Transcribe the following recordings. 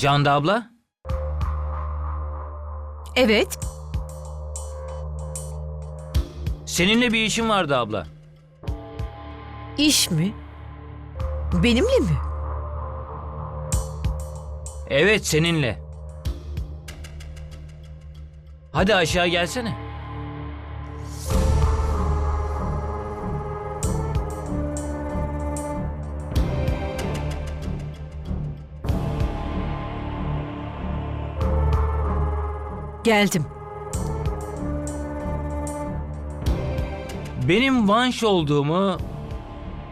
Canda abla? Evet, Seninle bir işim vardı abla. iş mi? Benimle mi? Evet seninle. Hadi aşağı gelsene. Geldim. Benim Vanş olduğumu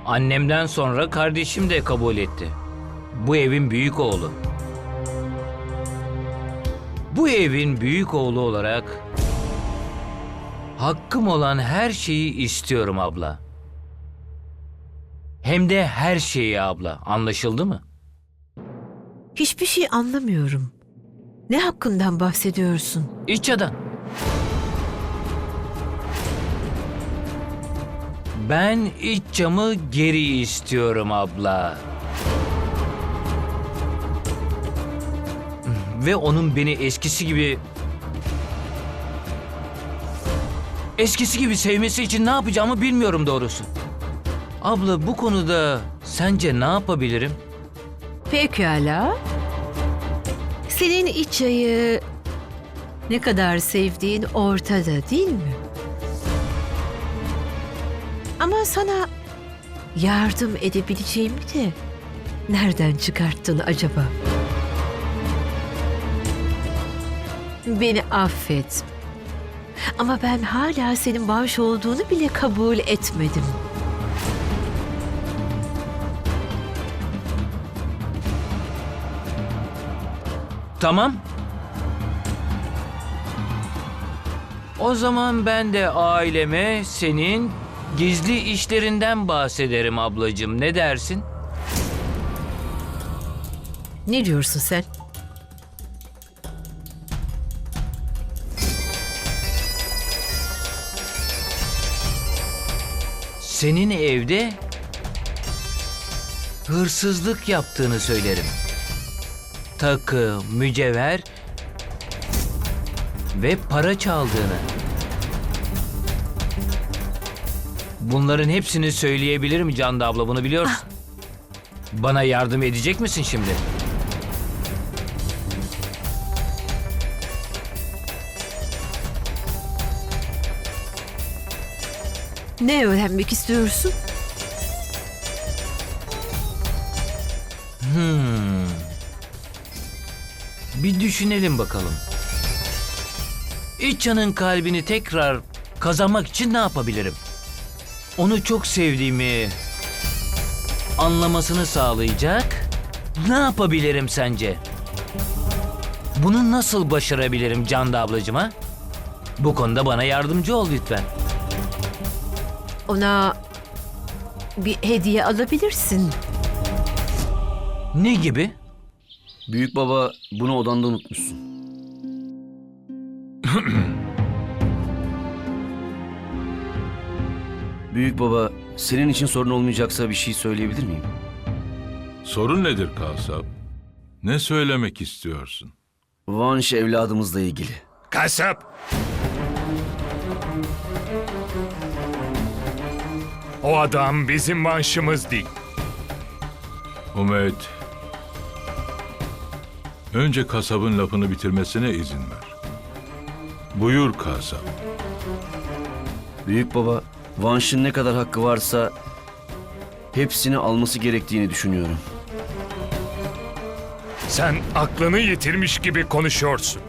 annemden sonra kardeşim de kabul etti. Bu evin büyük oğlu. Bu evin büyük oğlu olarak hakkım olan her şeyi istiyorum abla. Hem de her şeyi abla. Anlaşıldı mı? Hiçbir şey anlamıyorum. Ne hakkından bahsediyorsun? İçadan. Ben iç camı geri istiyorum abla. Ve onun beni eskisi gibi eskisi gibi sevmesi için ne yapacağımı bilmiyorum doğrusu. Abla bu konuda sence ne yapabilirim? Pekala. Senin iç ayı ne kadar sevdiğin ortada değil mi? Ama sana yardım edebileceğimi de nereden çıkarttın acaba? Beni affet. Ama ben hala senin bağış olduğunu bile kabul etmedim. Tamam. O zaman ben de aileme senin gizli işlerinden bahsederim ablacığım. Ne dersin? Ne diyorsun sen? Senin evde hırsızlık yaptığını söylerim. Takı, mücevher ve para çaldığını. Bunların hepsini söyleyebilirim Canda abla bunu biliyorsun. Bana yardım edecek misin şimdi? Ne öğrenmek istiyorsun? Hmm. Bir düşünelim bakalım. İçan'ın kalbini tekrar kazanmak için ne yapabilirim? Onu çok sevdiğimi anlamasını sağlayacak ne yapabilirim sence? Bunu nasıl başarabilirim Canda ablacığım ha? Bu konuda bana yardımcı ol lütfen. Ona bir hediye alabilirsin. Ne gibi? Büyük baba bunu odanda unutmuşsun. Büyük baba senin için sorun olmayacaksa bir şey söyleyebilir miyim? Sorun nedir kasap? Ne söylemek istiyorsun? Vanş evladımızla ilgili. Kasap! O adam bizim vanşımız değil. Umet, önce kasabın lafını bitirmesine izin ver. Buyur kasap. Büyük baba Vanş'ın ne kadar hakkı varsa hepsini alması gerektiğini düşünüyorum. Sen aklını yitirmiş gibi konuşuyorsun.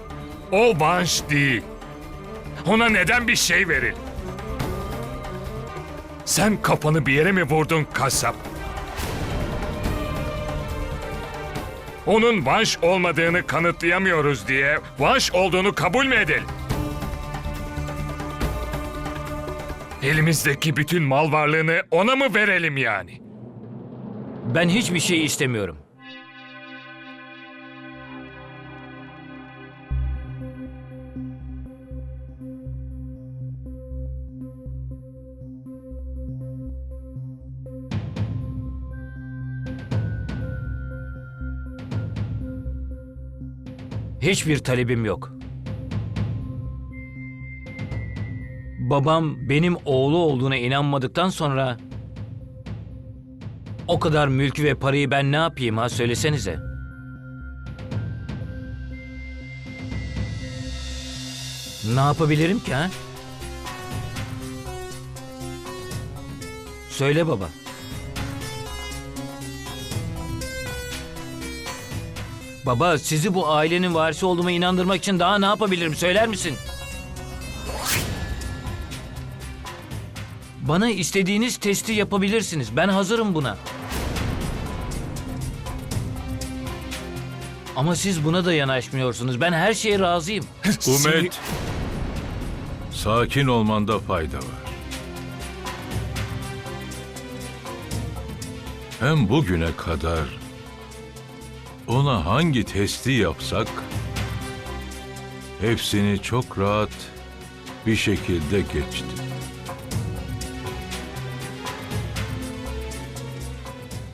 O vanş değil. Ona neden bir şey verir? Sen kafanı bir yere mi vurdun kasap? Onun vanş olmadığını kanıtlayamıyoruz diye vanş olduğunu kabul mü edelim? Elimizdeki bütün mal varlığını ona mı verelim yani? Ben hiçbir şey istemiyorum. Hiçbir talebim yok. Babam benim oğlu olduğuna inanmadıktan sonra o kadar mülkü ve parayı ben ne yapayım ha söylesenize. Ne yapabilirim ki ha? Söyle baba. Baba sizi bu ailenin varisi olduğuma inandırmak için daha ne yapabilirim söyler misin? Bana istediğiniz testi yapabilirsiniz. Ben hazırım buna. Ama siz buna da yanaşmıyorsunuz. Ben her şeye razıyım. Umet, sakin olmanda fayda var. Hem bugüne kadar ona hangi testi yapsak hepsini çok rahat bir şekilde geçti.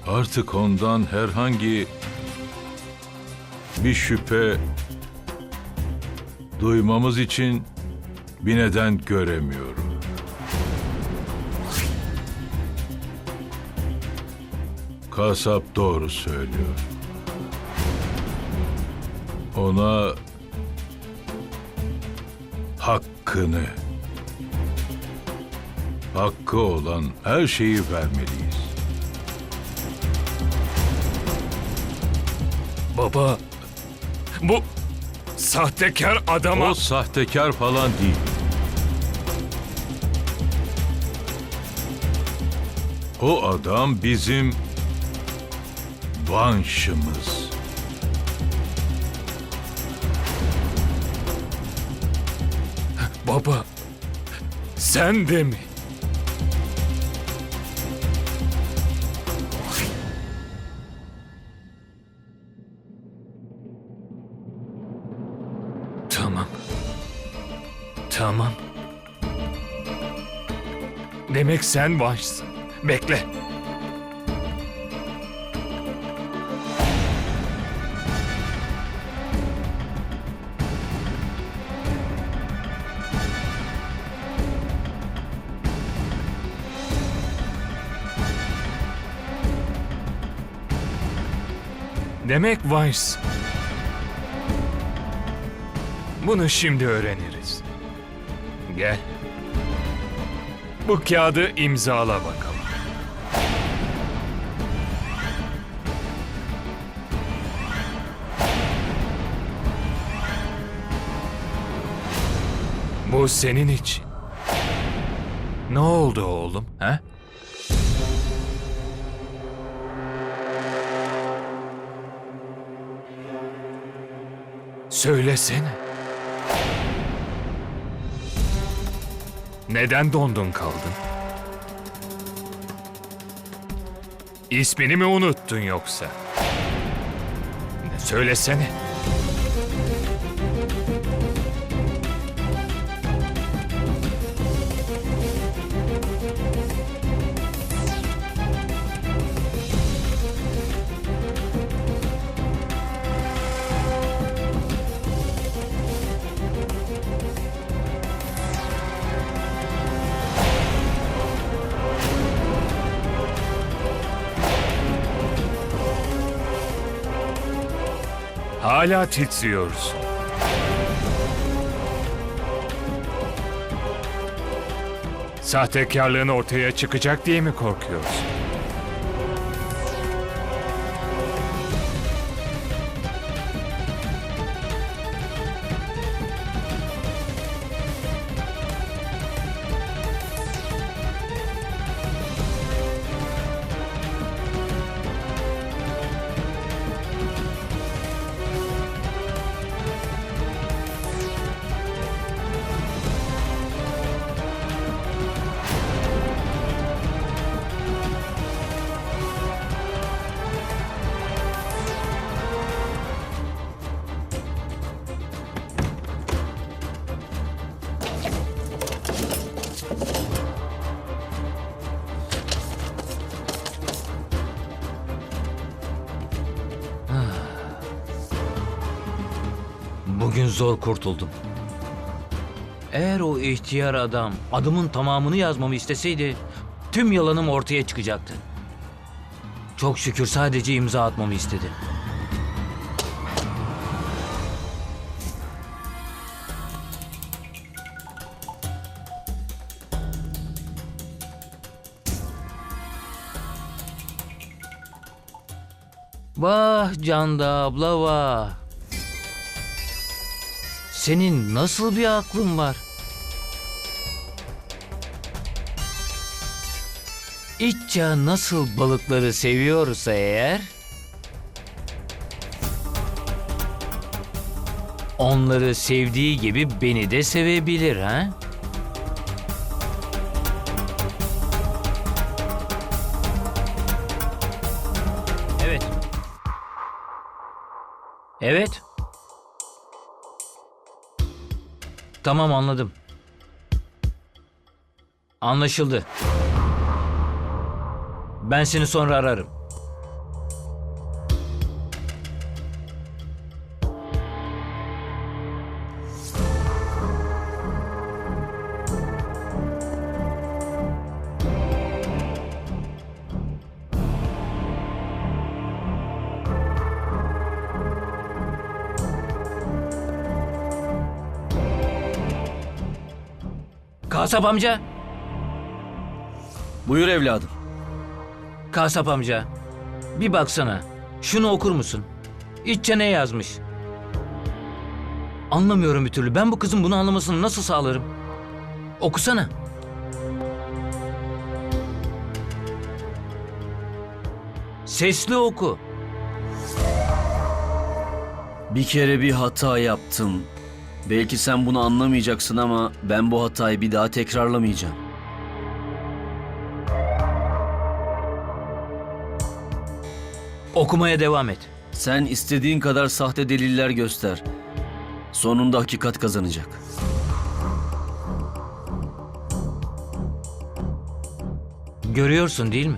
Artık ondan herhangi bir şüphe duymamız için bir neden göremiyorum. Kasap doğru söylüyor. Ona hakkını, hakkı olan her şeyi vermeliyiz. Baba, bu sahtekar adama... O sahtekar falan değil. O adam bizim vanşımız. Baba, sen de mi? Tamam. Tamam. Demek sen başsın. Bekle. Demek Vice. Bunu şimdi öğreniriz. Gel. Bu kağıdı imzala bakalım. Bu senin için. Ne oldu oğlum? He? Söylesene. Neden dondun kaldın? İsmini mi unuttun yoksa? Söylesene. Hala titriyorsun. Sahtekarlığın ortaya çıkacak diye mi korkuyorsun? Bugün zor kurtuldum. Eğer o ihtiyar adam adımın tamamını yazmamı isteseydi tüm yalanım ortaya çıkacaktı. Çok şükür sadece imza atmamı istedi. Vah Canda abla vah. Senin nasıl bir aklın var? İtça nasıl balıkları seviyorsa eğer... Onları sevdiği gibi beni de sevebilir ha? Evet. Evet. Tamam anladım. Anlaşıldı. Ben seni sonra ararım. Kasap amca. Buyur evladım. Kasap amca. Bir baksana. Şunu okur musun? İççe ne yazmış? Anlamıyorum bir türlü. Ben bu kızın bunu anlamasını nasıl sağlarım? Okusana. Sesli oku. Bir kere bir hata yaptım. Belki sen bunu anlamayacaksın ama ben bu hatayı bir daha tekrarlamayacağım. Okumaya devam et. Sen istediğin kadar sahte deliller göster. Sonunda hakikat kazanacak. Görüyorsun değil mi?